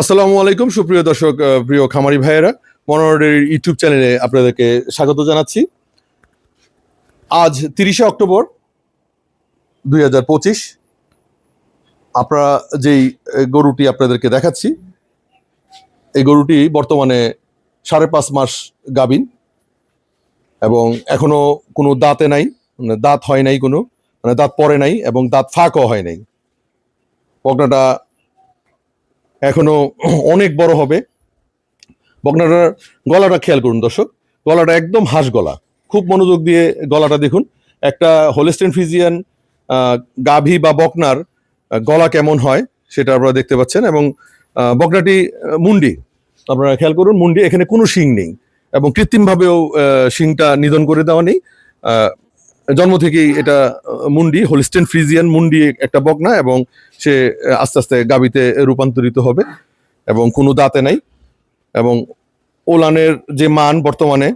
আসসালামু আলাইকুম, সুপ্রিয় দর্শক প্রিয় খামারি ভাইয়েরা। মনোরের ইউটিউব চ্যানেলে আপনাদেরকে স্বাগত জানাচ্ছি। আজ তিরিশে অক্টোবর দুই হাজার পঁচিশ। আপনারা যেই গরুটি আপনাদেরকে দেখাচ্ছি, এই গরুটি বর্তমানে সাড়ে পাঁচ মাস গাবিন এবং এখনও কোনো দাঁতে নাই মানে দাঁত হয় নাই কোনো মানে দাঁত পরে নাই এবং দাঁত ফাঁকও হয় নাই। বকনাটা এখনও অনেক বড় হবে। বকনাটার গলাটা খেয়াল করুন দর্শক, গলাটা একদম হাঁস গলা। খুব মনোযোগ দিয়ে গলাটা দেখুন। একটা হোলেস্টেন ফিজিয়ান গাভী বা বকনার গলা কেমন হয় সেটা আপনারা দেখতে পাচ্ছেন এবং বকনাটি মুন্ডি। আপনারা খেয়াল করুন, মুন্ডি, এখানে কোনো শিং নেই এবং কৃত্রিমভাবেও শিংটা নিধন করে দেওয়া নেই। জন্ম থেকেই এটা মুন্ডি হোলিস্টেন ফ্রিজিয়ান মুন্ডি একটা বকনা এবং সে আস্তে আস্তে গাবিতে রূপান্তরিত হবে এবং কোনো দাঁতে নাই এবং ওলানের যে মান বর্তমানে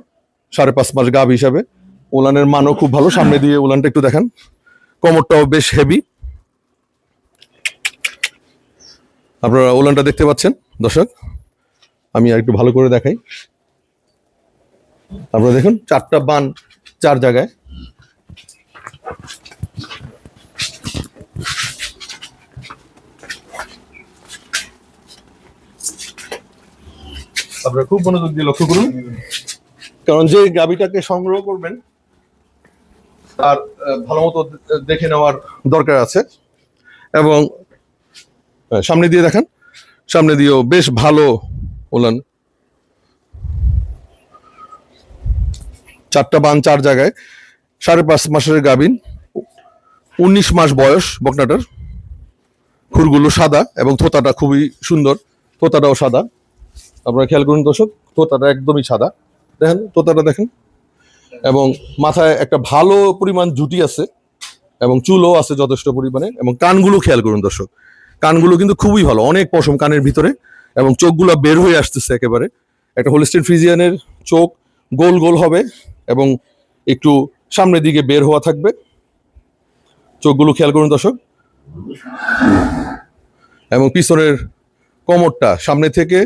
সাড়ে পাঁচ মাস গাব হিসাবে, ওলানের মানও খুব ভালো। সামনে দিয়ে ওলানটা একটু দেখান। কোমরটাও বেশ হেভি আপনারা ওলানটা দেখতে পাচ্ছেন, দর্শক? আমি আর একটু ভালো করে দেখাই। আপনারা দেখুন, চারটা বান চার জায়গায়। আপনারা খুব মনোযোগ দিয়ে লক্ষ্য করুন। কারণ যে গাবিটাকে সংগ্রহ করবেন, তার ভালো মতো দেখে নেওয়ার দরকার আছে। এবং সামনে দিয়ে দেখান। সামনে দিয়েও বেশ ভালো ওলান। চারটা বান চার জায়গায়। সাড়ে পাঁচ মাসের গাবিন উনিশ মাস বয়স বকনাটার। খুরগুলো সাদা এবং থোতাটা খুবই সুন্দর। থোতাটাও সাদা। আপনারা খেয়াল করুন দর্শক, তোতাটা একদমই সাদা। দেখেন, তোতাটা দেখেন। এবং মাথায় একটা ভালো পরিমাণ জুটি আছে এবং চুলও আছে যথেষ্ট পরিমাণে। এবং কানগুলো খেয়াল করুন দর্শক, কানগুলো কিন্তু খুবই ভালো, অনেক পশম কানের ভিতরে। এবং চোখগুলো বের হয়ে আসতেছে একেবারে। একটা হোলিস্টিন ফ্রিজিয়ানের চোখ গোল গোল হবে এবং একটু সামনের দিকে বের হওয়া থাকবে। চোখগুলো খেয়াল করুন দর্শক। এবং পিছনের কোমরটা সামনে থেকে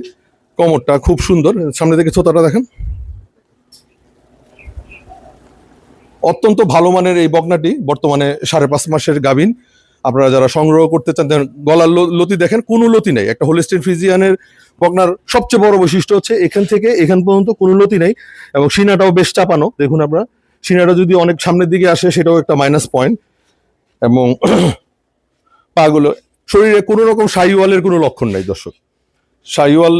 কোমরটা খুব সুন্দর। সামনে থেকে ছোতাটা দেখেন। অত্যন্ত ভালো মানের এই বকনাটি বর্তমানে সাড়ে পাঁচ মাসের গাভিন। আপনারা যারা সংগ্রহ করতে চান গলার লতি দেখেন, কোনো লতি নেই। একটা হোলিস্টিন ফিজিয়ানের বকনার সবচেয়ে বড় বৈশিষ্ট্য হচ্ছে এখান থেকে এখান পর্যন্ত কোনো লতি নেই এবং সিনাটাও বেশ চাপানো। দেখুন আপনারা, সিনাটা যদি অনেক সামনের দিকে আসে, সেটাও একটা মাইনাস পয়েন্ট এবং পাগুলো শরীরে কোনো রকম সাইওয়ালের কোনো লক্ষণ নাই, দর্শক। সাইওয়াল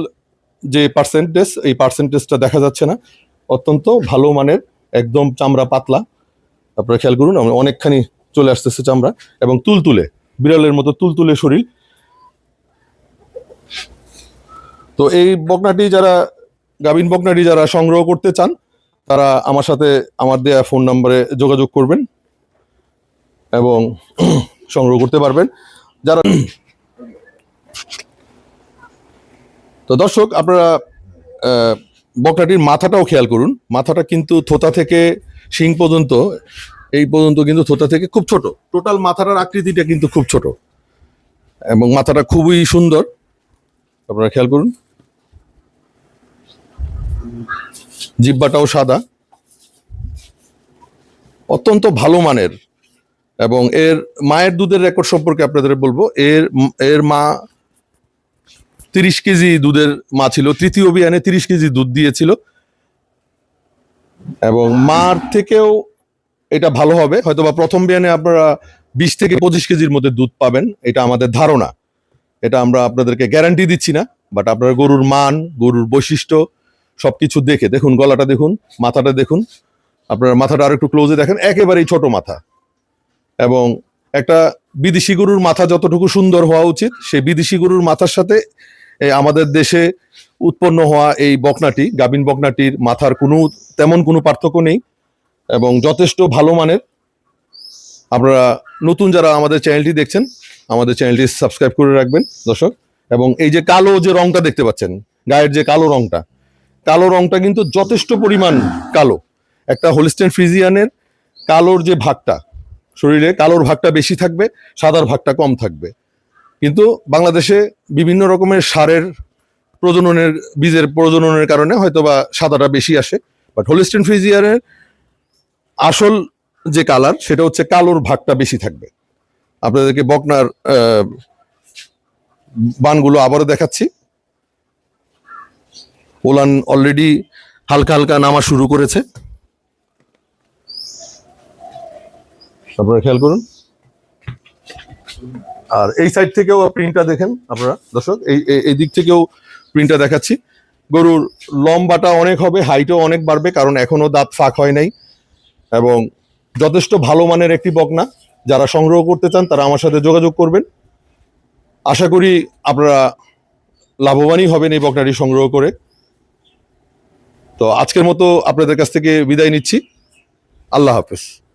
যে পার্সেন্টেজ এই পার্সেন্টেজটা দেখা যাচ্ছে না, অত্যন্ত ভালো মানের, একদম চামড়া পাতলা। আপনারা খেয়াল করুন আমরা অনেকখানি চলে আসতেছে চামড়া, এবং তুলতুলে, বিড়ালের মতো তুলতুলে শরীর। তো এই বকনাটি যারা গাভিন বকনাটি যারা সংগ্রহ করতে চান, তারা আমার সাথে আমার দেয়া ফোন নম্বরে যোগাযোগ করবেন এবং সংগ্রহ করতে পারবেন। যারা তো দর্শক আপনারা আহ, বকনাটির মাথাটাও খেয়াল করুন। মাথাটা কিন্তু থোতা থেকে শিং পর্যন্ত এই পর্যন্ত কিন্তু থোতা থেকে খুব ছোট। টোটাল মাথাটার আকৃতিটা কিন্তু খুব ছোট। এবং মাথাটা খুবই সুন্দর। আপনারা খেয়াল করুন। জিব্বাটাও সাদা। অত্যন্ত ভালো মানের। এবং এর মায়ের দুধের রেকর্ড সম্পর্কে আপনাদের বলব। এর এর মা তিরিশ কেজি দুধের মা ছিল। তৃতীয় বিয়ানে তিরিশ কেজি দুধ দিয়েছিল। এবং মার থেকেও এটা ভালো হবে। হয়তো বা প্রথম বিয়ানে আপনারা বিশ থেকে পঁচিশ কেজির মধ্যে দুধ পাবেন। এটা আমাদের ধারণা। এটা আমরা আপনাদেরকে গ্যারান্টি দিচ্ছি না। বাট আপনার গরুর মান, গরুর বৈশিষ্ট্য সবকিছু দেখে। দেখুন, গলাটা দেখুন, মাথাটা দেখুন। আপনার মাথাটা আর একটু ক্লোজে দেখেন। একেবারেই ছোট মাথা। এবং একটা বিদেশি গরুর মাথা যতটুকু সুন্দর হওয়া উচিত, সেই বিদেশি গরুর মাথার সাথে আমাদের দেশে উৎপন্ন হওয়া এই বকনাটি গাবিন বকনাটির মাথার কোনো তেমন কোনো পার্থক্য নেই এবং যথেষ্ট ভালো মানের। আপনারা নতুন যারা আমাদের চ্যানেলটি দেখছেন, আমাদের চ্যানেলটি সাবস্ক্রাইব করে রাখবেন, দর্শক। এবং এই যে কালো যে রংটা দেখতে পাচ্ছেন, গায়ের যে কালো রংটা কালো রংটা কিন্তু যথেষ্ট পরিমাণ কালো। একটা হোলিস্টেন ফ্রিজিয়ানের কালোর যে ভাগটা, শরীরে কালোর ভাগটা বেশি থাকবে, সাদার ভাগটা কম থাকবে। কিন্তু বাংলাদেশে বিভিন্ন রকমের সারের প্রজননের, বীজের প্রজননের কারণে হয়তো বা সাদাটা বেশি আসে। বাট হোলিস্টিন ফ্রিজিয়ারের আসল যে কালার, সেটা হচ্ছে কালোর ভাগটা বেশি থাকবে। আপনাদেরকে বকনার বানগুলো আবারও দেখাচ্ছি। ওলান অলরেডি হালকা হালকা নামা শুরু করেছে। আপনারা খেয়াল করুন। আর এই সাইড থেকেও প্রিন্টটা দেখেন আপনারা, দর্শক, এই, এই- দিক থেকেও প্রিন্টটা দেখাচ্ছি। গরুর লম্বাটা অনেক হবে হাইটও অনেক বাড়বে, কারণ এখনও দাঁত ফাঁক হয় নাই। এবং যথেষ্ট ভালো মানের একটি বকনা। যারা সংগ্রহ করতে চান, তারা আমার সাথে যোগাযোগ করবেন। আশা করি আপনারা লাভবানই হবেন এই বকনাটি সংগ্রহ করে। তো আজকের মতো আপনাদের কাছ থেকে বিদায় নিচ্ছি। আল্লাহ হাফেজ।